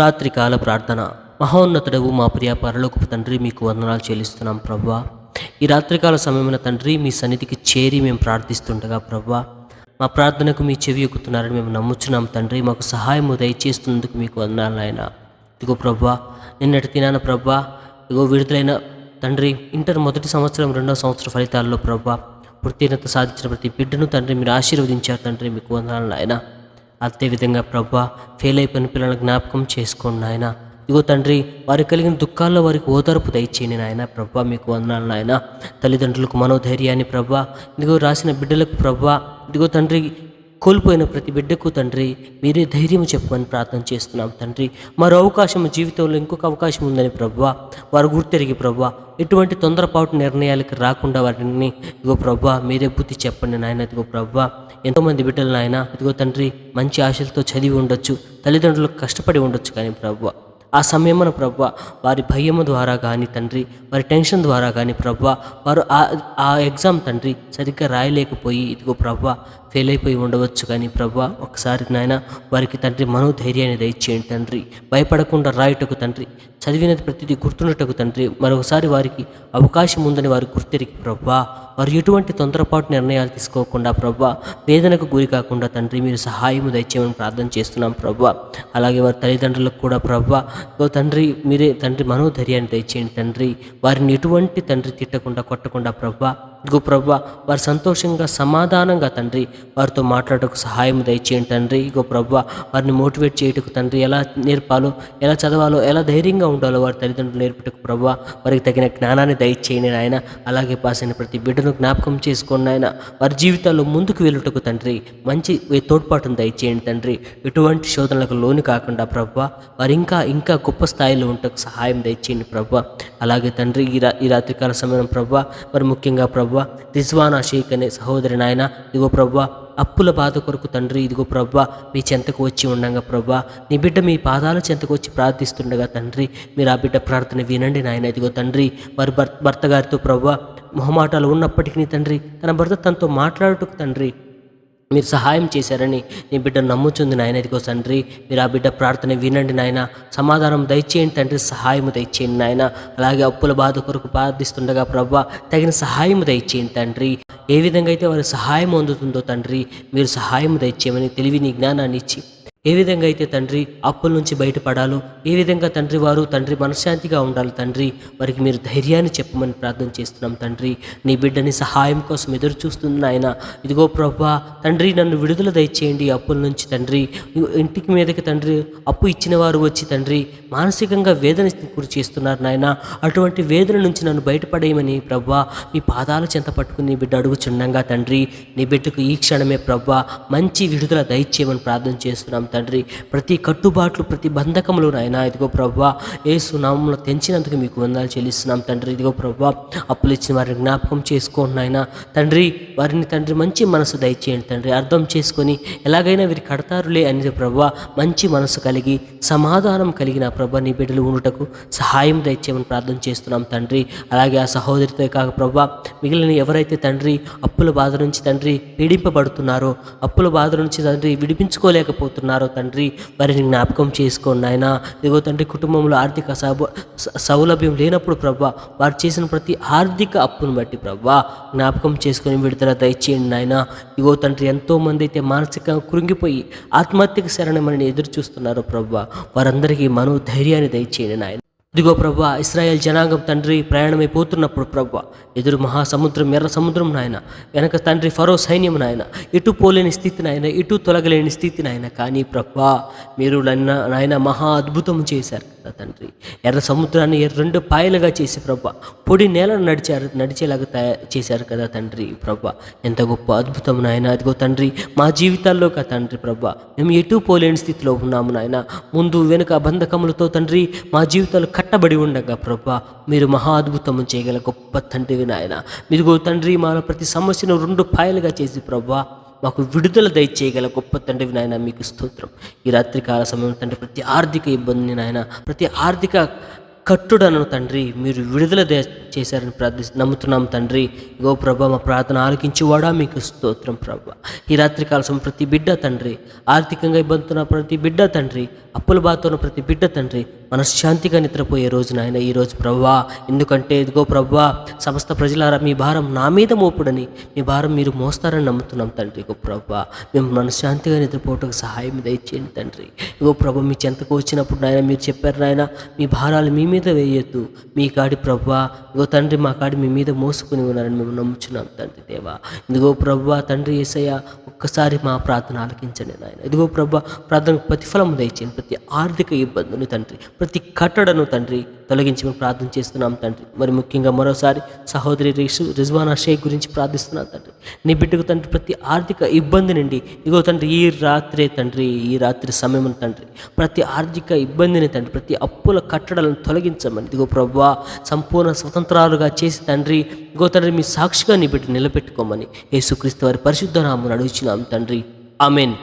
రాత్రికాల ప్రార్థన. మహోన్నతుడవు మా ప్రియ పరలోకపు తండ్రి మీకు వందనాలు చెల్లిస్తున్నాం ప్రభా ఈ రాత్రికాల సమయమైన తండ్రి మీ సన్నిధికి చేరి మేము ప్రార్థిస్తుండగా ప్రభా మా ప్రార్థనకు మీ చెవి ఎక్కుతున్నారని మేము నమ్ముచున్నాం తండ్రి. మాకు సహాయము దయచేస్తున్నందుకు మీకు వందనాలు నాయన. ఇదిగో ప్రవ్వా నిన్నటి దినాన ప్రభా ఇదిగో విడుదలైన తండ్రి ఇంటర్ మొదటి సంవత్సరం రెండవ సంవత్సర ఫలితాల్లో ప్రభా ఉత్తీర్ణత సాధించిన ప్రతి బిడ్డను తండ్రి మీరు ఆశీర్వదించారు తండ్రి మీకు వందనాలు నాయన. అదేవిధంగా ప్రభా ఫెయిల్ అయిపోయిన పిల్లలను జ్ఞాపకం చేసుకోండి నాయన. ఇదిగో తండ్రి వారికి కలిగిన దుఃఖాల్లో వారికి ఓదార్పు దయచేయండి నాయన. ప్రభా మీకు వందనాలు నాయన. తల్లిదండ్రులకు మనోధైర్యాన్ని ప్రభా ఇదిగో రాసిన బిడ్డలకు ప్రభా ఇదిగో తండ్రి కోల్పోయిన ప్రతి బిడ్డకు తండ్రి మీరే ధైర్యం చెప్పమని ప్రార్థన చేస్తున్నాం తండ్రి. మరో అవకాశం జీవితంలో ఇంకొక అవకాశం ఉందని ప్రభా వారు గుర్తెరిగి ప్రభా ఎటువంటి తొందరపాటు నిర్ణయాలకు రాకుండా వారిని ఇదిగో ప్రభా మీరే బుద్ధి చెప్పండి నాయన ఇదిగో ప్రభా ఎంతోమంది బిడ్డలు నాయన ఇదిగో తండ్రి మంచి ఆశలతో చదివి ఉండొచ్చు తల్లిదండ్రులకు కష్టపడి ఉండొచ్చు కానీ ప్రభా ఆ సమయమున ప్రభా వారి భయము ద్వారా కానీ తండ్రి వారి టెన్షన్ ద్వారా కానీ ప్రభా వారు ఆ ఆ ఎగ్జామ్ తండ్రి సరిగ్గా రాయలేకపోయి ఇదిగో ప్రభా ఫెయిల్ అయిపోయి ఉండవచ్చు కానీ ప్రభా ఒకసారి నాయన వారికి తండ్రి మనోధైర్యాన్ని దయచేయండి తండ్రి. భయపడకుండా రాయుటకు తండ్రి. చదివినది ప్రతిదీ గుర్తుండటకు తండ్రి. మరొకసారి వారికి అవకాశం ఉందని వారు గుర్తెరిగి ప్రభా వారు ఎటువంటి తొందరపాటు నిర్ణయాలు తీసుకోకుండా ప్రభా వేదనకు గురి కాకుండా తండ్రి మీరు సహాయము దయచేయమని ప్రార్థన చేస్తున్నాం ప్రభా. అలాగే వారి తల్లిదండ్రులకు కూడా ప్రభా ఓ తండ్రి మీరే తండ్రి మనోధైర్యాన్ని దయచేయండి తండ్రి. వారిని ఎటువంటి తండ్రి తిట్టకుండా కొట్టకుండా ప్రభా ఇదిగో ప్రభా వారు సంతోషంగా సమాధానంగా తండ్రి వారితో మాట్లాడటకు సహాయం దయచేయండి తండ్రి. ఇగో ప్రభా వారిని మోటివేట్ చేయటకు తండ్రి ఎలా నేర్పాలో ఎలా చదవాలో ఎలా ధైర్యంగా ఉండాలో వారి తల్లిదండ్రులు నేర్పటకు ప్రభా వారికి తగిన జ్ఞానాన్ని దయచేయండి నాయన. అలాగే పాస్ అయిన ప్రతి బిడ్డను జ్ఞాపకం చేసుకోండి నాయన. వారి జీవితాల్లో ముందుకు వెళ్ళుటకు తండ్రి మంచి తోడ్పాటును దయచేయండి తండ్రి. ఎటువంటి శోధనలకు లోను కాకుండా ప్రభా వారు ఇంకా ఇంకా గొప్ప స్థాయిలో ఉంటకు సహాయం దయచేయండి ప్రభా. అలాగే తండ్రి ఈ రా ఈ రాత్రికాల సమయం ప్రభ మరి ముఖ్యంగా ప్రభా రిజ్వానా షేక్ అనే సహోదరి నాయన ఇదిగో ప్రభ అప్పుల బాధ కొరకు తండ్రి ఇదిగో ప్రభా మీ చెంతకు వచ్చి ఉండగా ప్రభా నీ బిడ్డ మీ పాదాల చెంతకు వచ్చి ప్రార్థిస్తుండగా తండ్రి మీరు ఆ బిడ్డ ప్రార్థన వినండి నాయన ఇదిగో తండ్రి వారి భర్త భర్త గారితో ప్రభా మొహమాటాలు ఉన్నప్పటికీ తండ్రి తన భర్త తనతో మాట్లాడుటకు తండ్రి మీరు సహాయం చేశారని నీ బిడ్డ నమ్ముచుంది నాయన. ఇదిగో తండ్రి మీరు ఆ బిడ్డ ప్రార్థన వినండి నాయన. సమాధానం దయచేయండి తండ్రి సహాయం దయచేయండి నాయన. అలాగే అప్పుల బాధ కొరకు ప్రార్థిస్తుండగా ప్రభా తగిన సహాయము దయచేయండి తండ్రి. ఏ విధంగా అయితే వారి సహాయం అందుతుందో తండ్రి మీరు సహాయం దయచేయమని తెలివిని జ్ఞానాన్ని ఇచ్చి ఏ విధంగా అయితే తండ్రి అప్పుల నుంచి బయటపడాలో ఏ విధంగా తండ్రి వారు తండ్రి మనశ్శాంతిగా ఉండాలి తండ్రి వారికి మీరు ధైర్యాన్ని చెప్పమని ప్రార్థన చేస్తున్నాం తండ్రి. నీ బిడ్డని సహాయం కోసం ఎదురు చూస్తుంది నాయన ఇదిగో ప్రభా తండ్రి నన్ను విడుదల దయచేయండి అప్పుల నుంచి తండ్రి. ఇంటికి మీదకి తండ్రి అప్పు ఇచ్చిన వారు వచ్చి తండ్రి మానసికంగా వేదన గురి చేస్తున్నారు నాయన. అటువంటి వేదన నుంచి నన్ను బయటపడేయమని ప్రభా మీ పాదాల చెంత పట్టుకుని నీ బిడ్డ అడుగుచుండగా తండ్రి. నీ బిడ్డకు ఈ క్షణమే ప్రభా మంచి విడుదల దయచేయమని ప్రార్థన చేస్తున్నాం తండ్రి. ప్రతి కట్టుబాట్లు ప్రతి బంధకములు నాయన ఇదిగో ప్రభా ఏ సునామంలో తెంచినందుకు మీకు వందాలు చెల్లిస్తున్నాం తండ్రి. ఇదిగో ప్రభా అప్పులు ఇచ్చిన వారిని జ్ఞాపకం చేసుకోండి నాయన. తండ్రి వారిని తండ్రి మంచి మనసు దయచేయండి తండ్రి. అర్థం చేసుకొని ఎలాగైనా వీరు కడతారులే అనేది ప్రభా మంచి మనసు కలిగి సమాధానం కలిగిన ప్రభా నీ బిడ్డలు ఉండుటకు సహాయం దయచేయమని ప్రార్థన చేస్తున్నాం తండ్రి. అలాగే ఆ సహోదరితో కాక ప్రభా మిగిలిన ఎవరైతే తండ్రి అప్పుల బాధ నుంచి తండ్రి పీడింపబడుతున్నారో అప్పుల బాధ నుంచి తండ్రి విడిపించుకోలేకపోతున్నారో తండ్రి? వారిని జ్ఞాపకం చేసుకోండి ఆయన ఇదిగో తండ్రి కుటుంబంలో ఆర్థిక సౌ సౌలభ్యం లేనప్పుడు ప్రభా వారు చేసిన ప్రతి ఆర్థిక అప్పును బట్టి ప్రభా జ్ఞాపకం చేసుకొని విడుదల దయచేయండి నాయన. ఇగో తండ్రి ఎంతో మంది అయితే మానసికంగా కృంగిపోయి ఆత్మహత్యకు శరణమని ఎదురు చూస్తున్నారో ప్రభా వారందరికీ మనో ధైర్యాన్ని దయచేయండి నాయన. ఇదిగో ప్రభా ఇస్రాయేల్ జనాంగం తండ్రి ప్రయాణమైపోతున్నప్పుడు ప్రభా ఎదురు మహాసముద్రం ఎర్ర సముద్రం నాయన వెనక తండ్రి ఫరో సైన్యం నాయన ఇటు పోలేని స్థితి నాయన ఇటు తొలగలేని స్థితి నాయన కానీ ప్రభా మీరు నన్న నాయన మహా అద్భుతం చేశారు కదా తండ్రి. ఎర్ర సముద్రాన్ని రెండు పాయలుగా చేసి ప్రభా పొడి నేలను నడిచారు నడిచేలాగా తయారు చేశారు కదా తండ్రి ప్రభా. ఎంత గొప్ప అద్భుతం నాయన అదిగో తండ్రి మా జీవితాల్లో కదా తండ్రి ప్రభా మేము ఎటు పోలేని స్థితిలో ఉన్నాము నాయన. ముందు వెనుక బంధకములతో తండ్రి మా జీవితాలు కట్టబడి ఉండగా ప్రభా మీరు మహా అద్భుతము చేయగల గొప్ప తండ్రివి నాయన. మీరు తండ్రి మా ప్రతి సమస్యను రెండు పాయలుగా చేసి ప్రభా మాకు విడుదల దయచేయగల గొప్ప తండ్రివి నాయన మీకు స్తోత్రం. ఈ రాత్రికాల సమయం తండ్రి ప్రతి ఆర్థిక ఇబ్బందిని నాయన ప్రతి ఆర్థిక కట్టుడను తండ్రి మీరు విడుదల దే చేశారని ప్రార్థి నమ్ముతున్నాం తండ్రి. ఇగో ప్రభా మా ప్రార్థన ఆలకించేవాడా మీకు స్తోత్రం ప్రభా. ఈ రాత్రి కాలం ప్రతి బిడ్డ తండ్రి ఆర్థికంగా ఇబ్బందున్న ప్రతి బిడ్డ తండ్రి అప్పుల బాతున్న ప్రతి బిడ్డ తండ్రి మనశ్శాంతిగా నిద్రపోయే రోజు నాయన ఈరోజు ప్రవ్వా ఎందుకంటే ఇదిగో ప్రవ్వా సమస్త ప్రజలారా మీ భారం నా మీద మోపుడని మీ భారం మీరు మోస్తారని నమ్ముతున్నాం తండ్రి. ఇగో ప్రవ్వా మేము మనశ్శాంతిగా నిద్రపోవటకు సహాయం దయచేయండి తండ్రి. ఇగో ప్రభు మీ చెంతకు వచ్చినప్పుడు నాయన మీరు చెప్పారు నాయన మీ భారాలు మీ మీద వేయొద్దు. మీ కాడి ప్రవ్వా ఇగో తండ్రి మా కాడి మీ మీద మోసుకుని ఉన్నారని మేము నమ్ముచున్నాం తండ్రి దేవా. ఇదిగో ప్రవ్వా తండ్రి ఏసయ్య ఒక్కసారి మా ప్రార్థన ఆలకించండి నాయన. ఇదిగో ప్రభా ప్రార్థనకు ప్రతిఫలం దయచేయండి. ప్రతి ఆర్థిక ఇబ్బందును తండ్రి ప్రతి కట్టడను తండ్రి తొలగించి మేము ప్రార్థన చేస్తున్నాం తండ్రి. మరి ముఖ్యంగా మరోసారి సహోదరి రిషు రిజ్వానా షేక్ గురించి ప్రార్థిస్తున్నాం తండ్రి. నీ బిడ్డకు తండ్రి ప్రతి ఆర్థిక ఇబ్బంది నుండి ఇదిగో తండ్రి ఈ రాత్రే తండ్రి ఈ రాత్రి సమయం తండ్రి ప్రతి ఆర్థిక ఇబ్బందిని తండ్రి ప్రతి అప్పుల కట్టడలను తొలగించమని ఇదిగో ప్రభా సంపూర్ణ స్వతంత్రాలుగా చేసి తండ్రి ఇదిగో తండ్రి మీ సాక్షిగా నీ బిడ్డ నిలబెట్టుకోమని యేసుక్రీస్తు వారి పరిశుద్ధ నామను అడుగుచున్నాం తండ్రి. అమెన్